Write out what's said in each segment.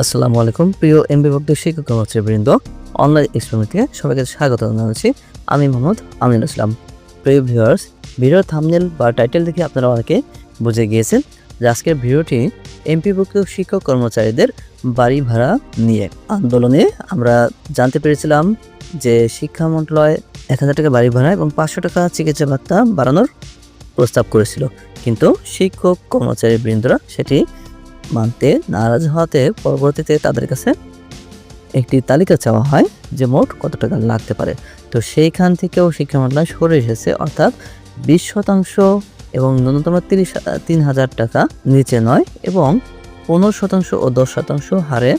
আসসালামু আলাইকুম। প্রিয় এম বিভক্ত শিক্ষক কর্মচারীবৃন্দ, অনলাইন এক্সপেরিমেন্টে সবাইকে স্বাগত জানাচ্ছি। আমি মোহাম্মদ আমিনুল ইসলাম। প্রিয় ভিউয়ার্স, ভিডিওর থামনেল বা টাইটেল দেখে আপনারা অনেকে বুঝে গিয়েছেন যে আজকের ভিডিওটি এমপিভুক্ত শিক্ষক কর্মচারীদের বাড়ি ভাড়া নিয়ে আন্দোলনে আমরা জানতে পেরেছিলাম যে শিক্ষা মন্ত্রণালয় এক হাজার টাকা বাড়ি ভাড়া এবং পাঁচশো টাকা চিকিৎসা ভাত্তা বাড়ানোর প্রস্তাব করেছিল। কিন্তু শিক্ষক কর্মচারী বৃন্দরা সেটি মানতে নারাজ হওয়াতে পরবর্তীতে তাদের কাছে একটি তালিকা চাওয়া হয় যে মোট কত টাকা লাগতে পারে। তো সেইখান থেকেও শিক্ষা মন্ত্রণালয় সরে এসেছে, অর্থাৎ বিশ শতাংশ এবং ন্যূনতম তিরিশ, তিন হাজার টাকা নিচে নয় এবং পনেরো শতাংশ ও দশ শতাংশ হারে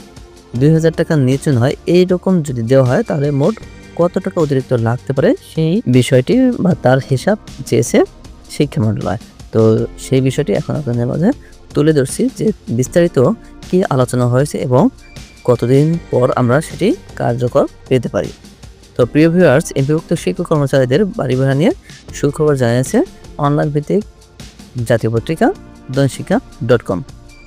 দুই হাজার টাকা নিচে নয়। এইরকম যদি দেওয়া হয়, তাহলে মোট কত টাকা অতিরিক্ত লাগতে পারে সেই বিষয়টি বা তার হিসাব চেয়েছে শিক্ষা মন্ত্রণালয়। তো সেই বিষয়টি এখন আপনাদের মাঝে তুলে ধরছি যে বিস্তারিত কি আলোচনা হয়েছে এবং কতদিন পর আমরা সেটি কার্যকর পেতে পারি। তো প্রিয় ভিউয়ার্স এমপিভুক্ত শিক্ষক কর্মচারীদের বাড়ি ভাড়া নিয়ে সুখবর জানিয়েছে অনলাইন ভিত্তিক জাতীয় পত্রিকা দনশিক্ষা ডট কম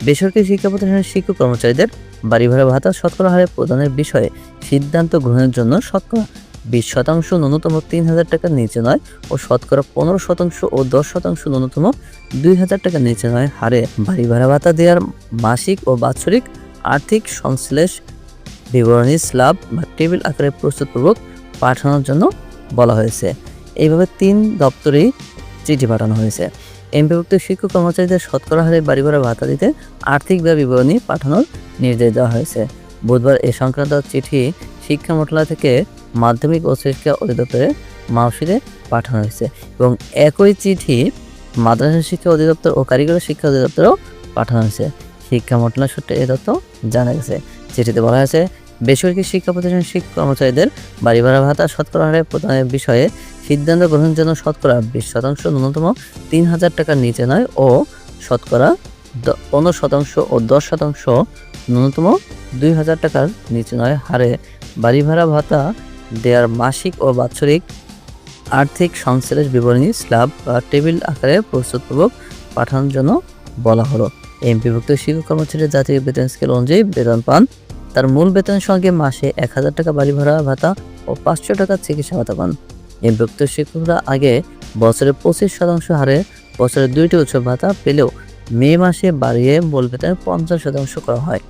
বেসরকারি শিক্ষা প্রতিষ্ঠানের শিক্ষক কর্মচারীদের বাড়ি ভাড়া ভাতা শতকরা হারে প্রদানের বিষয়ে সিদ্ধান্ত গ্রহণের জন্য শতকরা বিশ শতাংশ ন্যূনতম তিন হাজার টাকার নিচে নয় ও শতকরা পনেরো শতাংশ ও দশ শতাংশ ন্যূনতম দুই হাজার টাকার নিচে নয়। হারে বাড়ি ভাড়া ভাতা দেওয়ার মাসিক ও বাৎসরিক আর্থিক সংশ্লেষ বিবরণী স্ল্যাব বা টেবিল আকারে প্রস্তুতপূর্বক পাঠানোর জন্য বলা হয়েছে। এইভাবে তিন দপ্তরেই চিঠি পাঠানো হয়েছে। এমপিভুক্ত শিক্ষক কর্মচারীদের শতকরা হারে বাড়ি ভাড়া ভাতা দিতে আর্থিক বা বিবরণী পাঠানোর নির্দেশ দেওয়া হয়েছে। বুধবার এ সংক্রান্ত চিঠি শিক্ষা মন্ত্রণালয় থেকে মাধ্যমিক ও শিক্ষা অধিদপ্তরে মাউসিতে পাঠানো হয়েছে এবং একই চিঠি মাদ্রাসা শিক্ষা অধিদপ্তর ও কারিগরি শিক্ষা অধিদপ্তরেও পাঠানো হয়েছে। শিক্ষা মন্ত্রণালয় সূত্রে এ তথ্য জানা গেছে। চিঠিতে বলা হয়েছে, বেসরকারি শিক্ষা প্রতিষ্ঠান শিক্ষক কর্মচারীদের বাড়ি ভাড়া ভাতা শতকরা হারে প্রদানের বিষয়ে সিদ্ধান্ত গ্রহণের জন্য শতকরা বিশ শতাংশ, ন্যূনতম তিন হাজার টাকার নিচে নয় ও শতকরা পনেরো শতাংশ ও দশ শতাংশ, ন্যূনতম দুই হাজার টাকার নিচে নয় হারে বাড়ি ভাড়া ভাতা দেওয়ার মাসিক ও বাৎসরিক আর্থিক সংশ্লেষ বিবরণী স্ল্যাব বা টেবিল আকারে প্রস্তুতপূর্বক পাঠানোর জন্য বলা হলো। এমপিভুক্ত শিক্ষক কর্মচারীর জাতীয় বেতন স্কেল অনুযায়ী বেতন পান। তার মূল বেতনের সঙ্গে মাসে এক হাজার টাকা বাড়ি ভাড়া, ভাতা ও পাঁচশো টাকা চিকিৎসা ভাতা পান। এমপিভুক্ত শিক্ষকরা আগে বছরে পঁচিশ শতাংশ হারে বছরে দুইটি উৎসব ভাতা পেলেও মে মাসে বাড়িয়ে মূল বেতনের পঞ্চাশ শতাংশ করা হয়।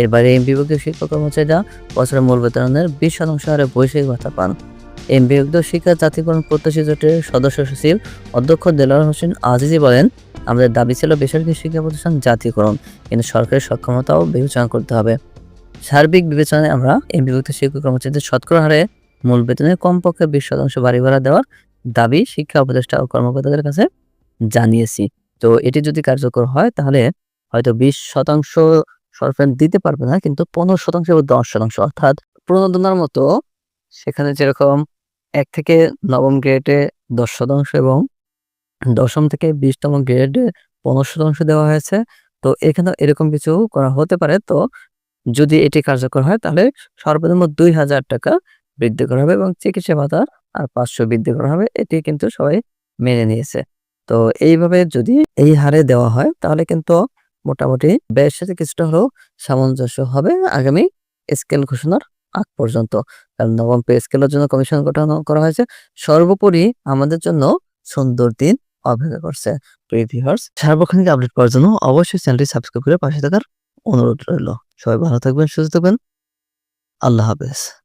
এর বাইরে এমপিভুক্ত শিক্ষক কর্মচারীরা বছরের মূল বেতনের বিশ শতাংশ হারে বৈষয়িক ভাতা পান। এমপিভুক্ত শিক্ষা জাতীয়করণ প্রত্যাশী জোটের সদস্য সচিব অধ্যক্ষ দেলার হোসেন আজিজি বলেন, আমাদের দাবি ছিল বেসরকারি শিক্ষা প্রতিষ্ঠান জাতীয়করণ কিন্তু সরকারের সক্ষমতাও বিবেচনা করতে হবে। সার্বিক বিবেচনায় আমরা এমপিভুক্ত শিক্ষক কর্মচারীদের শতকরা হারে মূল বেতনের কমপক্ষে বিশ শতাংশ বাড়ি ভাড়া দেওয়ার দাবি শিক্ষা উপদেষ্টা ও কর্মকর্তাদের কাছে জানিয়েছি। তো এটি যদি কার্যকর হয়, তাহলে হয়তো বিশ শতাংশ সরকার দিতে পারবে না, কিন্তু পনেরো শতাংশ এবং দশ শতাংশ, অর্থাৎ প্রণোদনার মতো সেখানে যেরকম এক থেকে নবম গ্রেডে দশ শতাংশ এবং দশম থেকে বিশতম গ্রেডে পনেরো শতাংশ দেওয়া হয়েছে। তো এখানে এরকম কিছু করা হতে পারে। তো যদি এটি কার্যকর হয়, তাহলে সর্বনিম্ন দুই হাজার টাকা বৃদ্ধি করা হবে এবং চিকিৎসা ভাতা আর পাঁচশো বৃদ্ধি করা হবে। এটি কিন্তু সবাই মেনে নিয়েছে। তো এইভাবে যদি এই হারে দেওয়া হয়, তাহলে কিন্তু মোটামুটি ব্যয়ের সাথে কিছুটা হলেও সামঞ্জস্য হবে আগামী স্কেল ঘোষণার আগ পর্যন্ত। কারণ নবম পে স্কেলের জন্য কমিশন গঠন করা হয়েছে। সর্বোপরি আমাদের জন্য সুন্দর দিন অপেক্ষা করছে। প্রিয় ভিউয়ার্স, সার্বক্ষণিক আপডেট পাওয়ার জন্য অবশ্যই চ্যানেলটি সাবস্ক্রাইব করে পাশে থাকার অনুরোধ রইল। সবাই ভালো থাকবেন, সুস্থ থাকবেন। আল্লাহ হাফেজ।